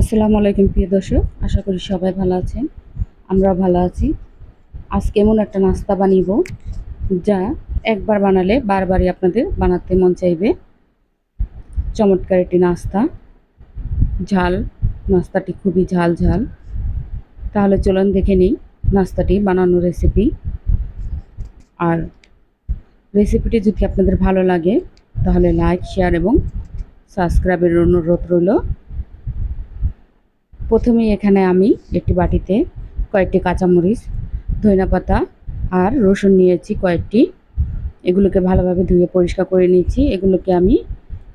আসসালামু আলাইকুম, প্রিয় দর্শক। আশা করি সবাই ভালো আছেন। আমরা ভালো আছি। আজকে এমন একটা নাস্তা বানিব যা একবার বানালে বারবারই আপনাদের বানাতে মন চাইবে। চমৎকার একটি নাস্তা। ঝাল। নাস্তাটি খুবই ঝাল ঝাল তাহলে চলুন দেখে নিই নাস্তাটি বানানোর রেসিপি আর রেসিপিটি যদি আপনাদের ভালো লাগে, তাহলে লাইক শেয়ার এবং সাবস্ক্রাইবের অনুরোধ রইল। প্রথমেই এখানে আমি একটি বাটিতে কয়েকটি কাঁচামরিচ ধনিয়া পাতা আর রসুন নিয়েছি কয়েকটি। এগুলোকে ভালোভাবে ধুয়ে পরিষ্কার করে নিয়েছি। এগুলোকে আমি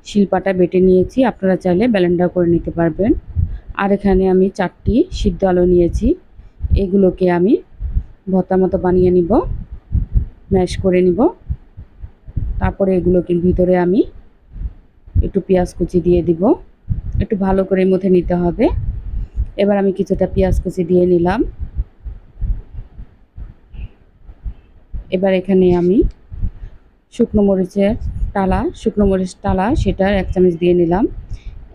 শিলপাটা বেটে নিয়েছি। আপনারা চাইলে ব্যালেন্ডার করে নিতে পারবেন। আর এখানে আমি চারটি সিদ্ধ আলু নিয়েছি। এগুলোকে আমি ভর্তা মতো বানিয়ে নিব, ম্যাশ করে নিব। তারপরে এগুলোকে ভিতরে আমি একটু পেঁয়াজ কুচি দিয়ে দিব। একটু ভালো করে মধ্যে নিতে হবে। এবার আমি কিছুটা পেঁয়াজ কুচি দিয়ে নিলাম। এবার এখানে আমি শুকনো মরিচের টালা, শুকনো মরিচ টালা সেটার এক চামচ দিয়ে নিলাম।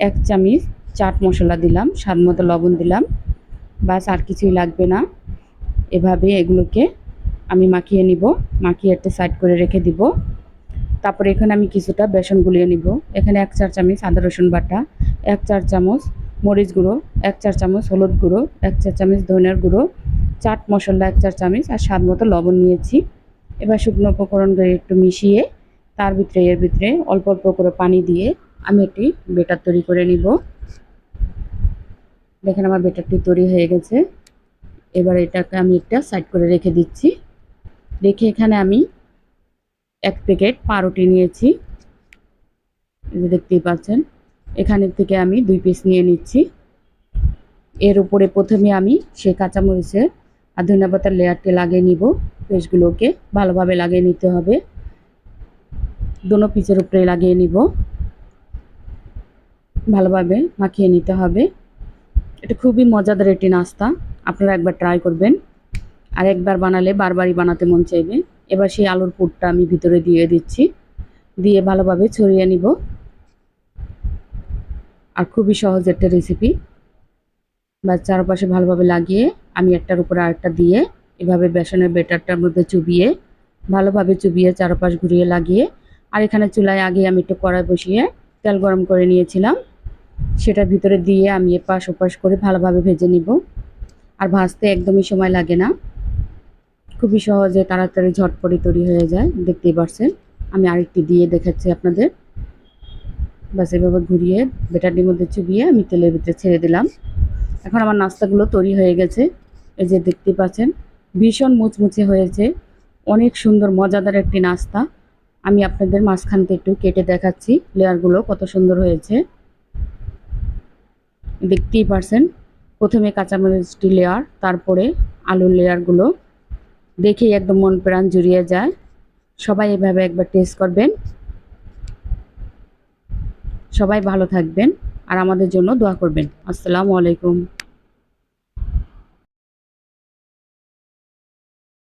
এক চামচ চাট মশলা দিলাম, স্বাদ মতো লবণ দিলাম। বাস, আর কিছুই লাগবে না। এভাবে এগুলোকে আমি মাখিয়ে নিব, মাখিয়ে একটা সাইড করে রেখে দিব। তারপরে এখানে আমি কিছুটা বেসন গুলিয়ে নিব। এখানে এক চার চামচ আদা রসুন বাটা, এক চার চামচ মরিচ গুঁড়ো, এক চার চামচ হলুদ গুঁড়ো, এক চার চামচ ধনিয়ার গুঁড়ো, চাট মশলা এক চার চামচ আর স্বাদ মতো লবণ নিয়েছি। এবার শুকনো উপকরণগুলো একটু মিশিয়ে তার ভিতরে, এর ভিতরে অল্প অল্প করে পানি দিয়ে আমি একটি বেটার তৈরি করে নিব। দেখেন আমার বেটারটি তৈরি হয়ে গেছে। এবার এটাকে আমি একটা সাইড করে রেখে দিচ্ছি। রেখে এখানে আমি এক প্যাকেট পাউরুটি নিয়েছি। দেখতেই পাচ্ছেন এখানের থেকে আমি দুই পিস নিয়ে নিচ্ছি। এর উপরে প্রথমে আমি সে কাঁচামরিচের আর ধনিয়া পাতার লেয়ারটি লাগিয়ে নিব। পেস্টগুলোকে ভালোভাবে লাগিয়ে নিতে হবে। দোনো পিসের উপরে লাগিয়ে নিব। ভালোভাবে মাখিয়ে নিতে হবে। এটা খুবই মজাদার একটি নাস্তা। আপনারা একবার ট্রাই করবেন। আর একবার বানালে বারবারই বানাতে মন চাইবে। এবার সেই আলুর পুরটা আমি ভিতরে দিয়ে দিচ্ছি। দিয়ে ভালোভাবে ছড়িয়ে নিব। আর খুবই সহজ একটা রেসিপি বা চারপাশে ভালোভাবে লাগিয়ে আমি একটার উপরে আরেকটা দিয়ে এভাবে বেসনের বেটারটার মধ্যে চুবিয়ে, ভালোভাবে চুবিয়ে চারপাশ ঘুরিয়ে লাগিয়ে, আর এখানে চুলায় আগে আমি একটু কড়াই বসিয়ে তেল গরম করে নিয়েছিলাম। সেটার ভিতরে দিয়ে আমি এপাশ ওপাশ করে ভালোভাবে ভেজে নিব। আর ভাজতে একদমই সময় লাগে না। খুবই সহজে তাড়াতাড়ি ঝটপটি তৈরি হয়ে যায়, দেখতেই পারছেন। আমি আরেকটি দিয়ে দেখাচ্ছি আপনাদের। বাস এভাবে ঘুরিয়ে বেটারটির মধ্যে চুবিয়ে আমি তেলের ভিতরে ছেড়ে দিলাম। এখন আমার নাস্তাগুলো তৈরি হয়ে গেছে। এই যে দেখতে পাচ্ছেন, ভীষণ মুচমুচে হয়েছে। অনেক সুন্দর, মজাদার একটি নাস্তা। আমি আপনাদের মাঝখান থেকে একটু কেটে দেখাচ্ছি, লেয়ারগুলো কত সুন্দর হয়েছে। দেখতেই পারছেন, প্রথমে কাঁচামরিচটি লেয়ার, তারপরে আলুর লেয়ারগুলো। দেখেই একদম মন প্রাণ জুড়িয়ে যায়। সবাই এভাবে একবার টেস্ট করবেন। সবাই ভালো থাকবেন আর আমাদের জন্য দোয়া করবেন। আসসালামু আলাইকুম।